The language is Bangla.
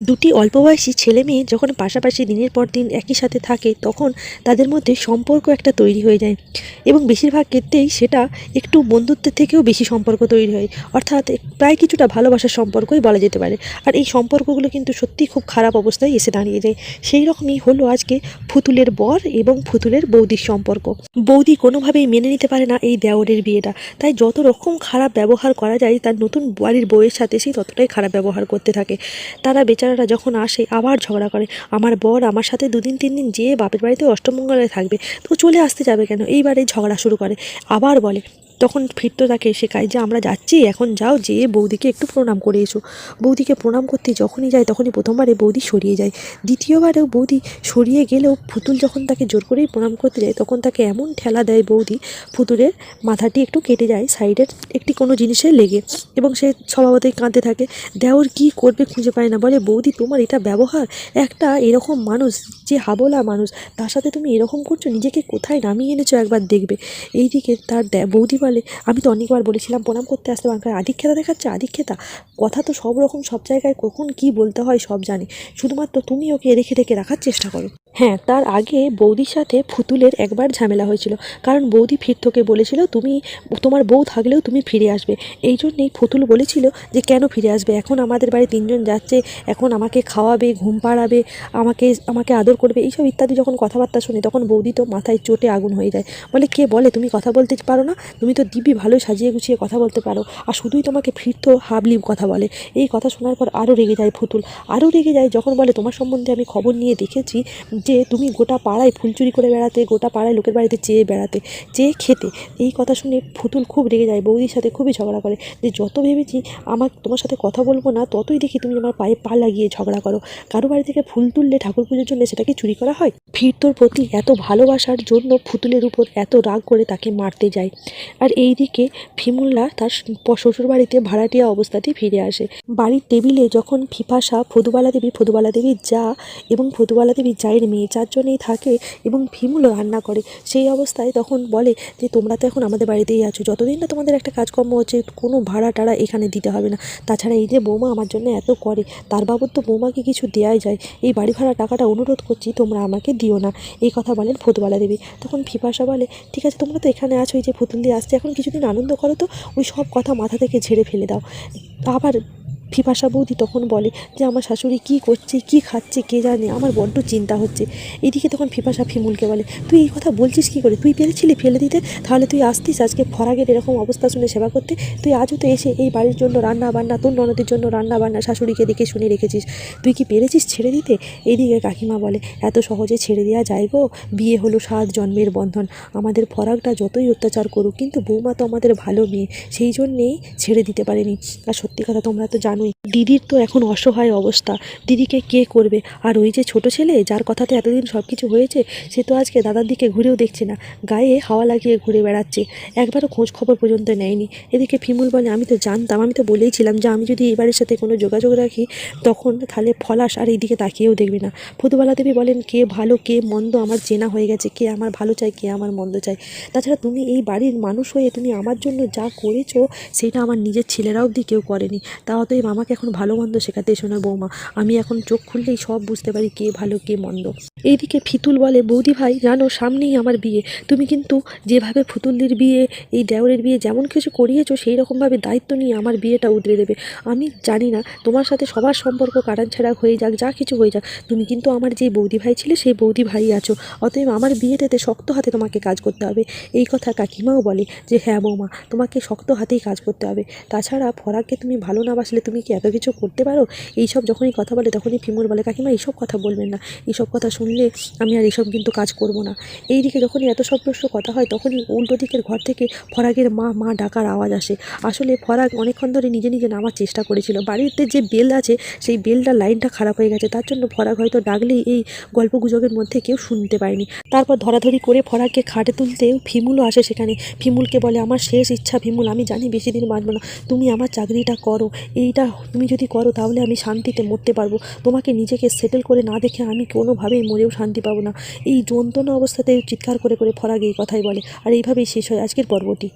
দুটি অল্পবয়সী ছেলে মেয়ে যখন পাশাপাশি দিনের পর দিন একই সাথে থাকে, তখন তাদের মধ্যে সম্পর্ক একটা তৈরি হয়ে যায়। এবং বেশিরভাগ ক্ষেত্রেই সেটা একটু বন্ধুত্বের থেকেও বেশি সম্পর্ক তৈরি হয়। অর্থাৎ প্রায় কিছুটা ভালোবাসার সম্পর্কই বলা যেতে পারে। আর এই সম্পর্কগুলো কিন্তু সত্যিই খুব খারাপ অবস্থায় এসে দাঁড়িয়ে যায়। সেই রকমই হলো আজকে ফুতুলের বর এবং ফুতুলের বৌদির সম্পর্ক। বৌদি কোনোভাবেই মেনে নিতে পারে না এই দেওরের বিয়েটা। তাই যত রকম খারাপ ব্যবহার করা যায়, তার নতুন বাড়ির বউয়ের সাথে সেই ততটাই খারাপ ব্যবহার করতে থাকে। তারা বেচারারা যখন আসে, আবার ঝগড়া করে, আমার বর আমার সাথে দুদিন, তিন দিন যেয়ে বাপের বাড়িতে অষ্টমঙ্গলে থাকবে, তো চলে আসতে যাবে কেন? এইবারে ঝগড়া শুরু করে। আবার বলে তখন ফিরতো তাকে শেখায় যে, আমরা যাচ্ছি, এখন যাও, যেয়ে বৌদিকে একটু প্রণাম করে এসো। বৌদিকে প্রণাম করতে যখনই যায়, তখনই প্রথমবারে বৌদি সরিয়ে যায়। দ্বিতীয়বারেও বৌদি সরিয়ে গেলেও পুতুল যখন তাকে জোর করেই প্রণাম করতে যায়, তখন তাকে এমন ঠেলা দেয় বৌদি, পুতুলের মাথাটি একটু কেটে যায়, সাইডের একটি কোনো জিনিসে লেগে এবং সে স্বভাবতই কাঁদতে থাকে। দেওর কি করবে খুঁজে পায় না। বলে, বৌদি, তোমার এটা ব্যবহার? একটা এরকম মানুষ, যে হাবলা মানুষ, তার সাথে তুমি এরকম করছ? নিজেকে কোথায় নামিয়ে এনেছো? একবার দেখবে। এইদিকে তার বৌদি বলে? আমি তো অনেকবার বলেছিলাম, প্রণাম করতে আসতে পারেন কারণ আধিক্ষেতা দেখাচ্ছে আধিক্ষেতা কথা তো সব রকম, সব জায়গায় কখন কি বলতে হয় সব জানে। শুধুমাত্র তুমি ওকে রেখে রেখে রাখার চেষ্টা করো। হ্যাঁ তার আগে বৌদির সাথে ফুতুলের একবার ঝামেলা হয়েছিল। কারণ বৌদি ফিরতোকে বলেছিল, তুমি, তোমার বউ থাকলেও তুমি ফিরে আসবে। এই জন্যেই ফুতুল বলেছিল যে, কেন ফিরে আসবে? এখন আমাদের বাড়ি তিনজন যাচ্ছে, এখন আমাকে খাওয়াবে, ঘুম পাড়াবে, আমাকে আমাকে আদর করবে। এইসব ইত্যাদি যখন কথাবার্তা শুনে তখন বৌদি তো মাথায় চোটে আগুন হয়ে যায়। বলে, কে বলে? তুমি কথা বলতে পারো না? তুমি তো দিব্যি ভালোই সাজিয়ে গুছিয়ে কথা বলতে পারো। আর শুধুই তোমাকে ফিরতো হাবলি কথা বলে। এই কথা শোনার পর আরও রেগে যায় ফুতুল আরও রেগে যায় যখন বলে, তোমার সম্বন্ধে আমি খবর নিয়ে দেখেছি যে তুমি গোটা পাড়ায় ফুল চুরি করে বেড়াতে, গোটা পাড়ায় লোকের বাড়িতে চেয়ে বেড়াতে, চেয়ে খেতে, এই কথা শুনে ফুতুল খুব রেগে যায়, বৌদির সাথে খুবই ঝগড়া করে। যে যত ভেবেছি আমার তোমার সাথে কথা বলব না, ততই দেখি তুমি আমার পায়ে পা লাগিয়ে ঝগড়া করো। কারও বাড়ি থেকে ফুল তুললে ঠাকুর পুজোর জন্য সেটাকে চুরি করা হয়? ফিরতোর প্রতি এত ভালোবাসার জন্য ফুতুলের উপর এত রাগ করে তাকে মারতে যায়। আর এই দিকে ফিমুল্লা তার শ্বশুর বাড়িতে ভাড়াটিয়া অবস্থাতেই ফিরে আসে। বাড়ির টেবিলে যখন ফিফাসা ফদুবালা দেবী ফদুবালা দেবীর যা এবং ফদুবালা দেবীর জায়ের চারজনেই থাকে এবং ফিমুলও রান্না করে। সেই অবস্থায় তখন বলে যে, তোমরা তো এখন আমাদের বাড়িতেই আছো। যতদিন না তোমাদের একটা কাজকর্ম হচ্ছে, কোনো ভাড়া টাড়া এখানে দিতে হবে না। তাছাড়া এই যে বৌমা আমার জন্য এত করে, তার বাবদ তো বৌমাকে কিছু দেওয়াই যায়। এই বাড়ি ভাড়া টাকাটা অনুরোধ করছি, তোমরা আমাকে দিও না। এই কথা বলেন ফতুবালা দেবী। তখন ফিফাসা বলে, ঠিক আছে, তোমরা তো এখানে আছো, এই যে ফুতুল দিয়ে আসছে, এখন কিছুদিন আনন্দ করো তো, ওই সব কথা মাথা থেকে ঝেড়ে ফেলে দাও। আবার ফিফাসা বৌদি তখন বলে যে, আমার শাশুড়ি কী করছে, কী খাচ্ছে, কে জানে? আমার বড্ড চিন্তা হচ্ছে। এদিকে তখন ফিফাসা ফিমুলকে বলে, তুই এই কথা বলছিস কী করে? তুই পেরেছিলি ফেলে দিতে? তাহলে তুই আসতিস আজকে ফরাগের এরকম অবস্থা শুনে সেবা করতে? তুই আজও তো এসে এই বাড়ির জন্য রান্না বান্না, তোর ননদের জন্য রান্না বান্না শাশুড়িকে দেখে শুনে রেখেছিস। তুই কি পেরেছিস ছেড়ে দিতে? এদিকে কাকিমা বলে, এত সহজে ছেড়ে দেওয়া যায় গো। বিয়ে হলো সাত জন্মের বন্ধন। আমাদের ফরাকটা যতই অত্যাচার করুক, কিন্তু বৌমা তো আমাদের ভালো মেয়ে। সেই জন্যেই ছেড়ে দিতে পারেনি। আর সত্যি কথা তোমরা তো জানোই দিদির তো এখন অসহায় অবস্থা। দিদিকে কে করবে? আর ওই যে ছোট ছেলে, যার কথাতে এতদিন সব কিছু হয়েছে, সে তো আজকে দাদার দিকে ঘুরেও দেখছে না। গায়ে হাওয়া লাগিয়ে ঘুরে বেড়াচ্ছে। একবারও খোঁজ খবর পর্যন্ত নেয়নি। এদিকে ফিমুল বলে, আমি তো জানতাম, আমি তো বলেইছিলাম যে আমি যদি এবারের সাথে কোনো যোগাযোগ রাখি, তখন তাহলে ফলাস আর এইদিকে তাকিয়েও দেখবে না। ফতুবালা দেবী বলেন, কে ভালো, কে মন্দ, আমার চেনা হয়ে গেছে। কে আমার ভালো চায়, কে আমার মন্দ চায়। তাছাড়া তুমি এই বাড়ির মানুষ হয়ে তুমি আমার জন্য যা করেছ, সেটা আমার নিজের ছেলেরা অবধি কেউ করেনি। তা অতএব আমাকে এখন ভালো মন্দ শেখাতে এসো না বৌমা। আমি এখন চোখ খুললেই সব বুঝতে পারি কে ভালো, কে মন্দ। এইদিকে ফিতুল বলে, বৌদি ভাই, জানো, সামনেই আমার বিয়ে। তুমি কিন্তু যেভাবে ফুতুলদির বিয়ে, এই দেওরের বিয়ে যেমন কিছু করিয়েছো সেই রকমভাবে দায়িত্ব নিয়ে আমার বিয়েটা উতরে দেবে। আমি জানি না, তোমার সাথে সবার সম্পর্ক কাটান ছাড়া হয়ে যাক, যা কিছু হয়ে যাক। তুমি কিন্তু আমার যে বৌদি ভাই ছিলে, সেই বৌদি ভাই আছো। অতএব আমার বিয়েটাতে শক্ত হাতে তোমাকে কাজ করতে হবে। এই কথা কাকিমাও বলে যে হ্যাঁ বৌমা, তোমাকে শক্ত হাতেই কাজ করতে হবে। তাছাড়া ফরাককে তুমি ভালো না বাসলে তুমি কি এত কিছু করতে পারো? এইসব যখনই কথা বলে, তখনই ফিমুর বলে, কাকিমা, এইসব কথা বলবেন না। এইসব কথা শুনলে আমি আর এইসব কিন্তু কাজ করব না। এই দিকে যখনই এত সব প্রশ্ন কথা হয়, তখনই উল্টো দিকের ঘর থেকে ফরাগের মা মা ডাকার আওয়াজ আসে। আসলে ফরাগ অনেকক্ষণ ধরে নিজে নিজে নামার চেষ্টা করেছিল। বাড়িতে যে বেল আছে, সেই বেলটার লাইনটা খারাপ হয়ে গেছে। তার জন্য ফরাগ হয়তো ডাকলেই এই গল্প গুজবের মধ্যে কেউ শুনতে পায়নি। তারপর ধরাধরি করে ফরাগকে খাটে তুলতে ফিমুলও আসে সেখানে। ফিমুলকে বলে, আমার শেষ ইচ্ছা ফিমুল, আমি জানি বেশি দিন বাঁচবো না। তুমি আমার চাকরিটা করো। এইটা তুমি যদি করো, তাহলে আমি শান্তিতে মরতে পারব। তোমাকে নিজেকে সেটেল করে না দেখে আমি কোনোভাবেই মরেও শান্তি পাবো না। এই যন্ত্রণা অবস্থাতে চিৎকার করে করে ফরাগ এই কথাই বলে। আর এইভাবেই শেষ হয় আজকের পর্বটি।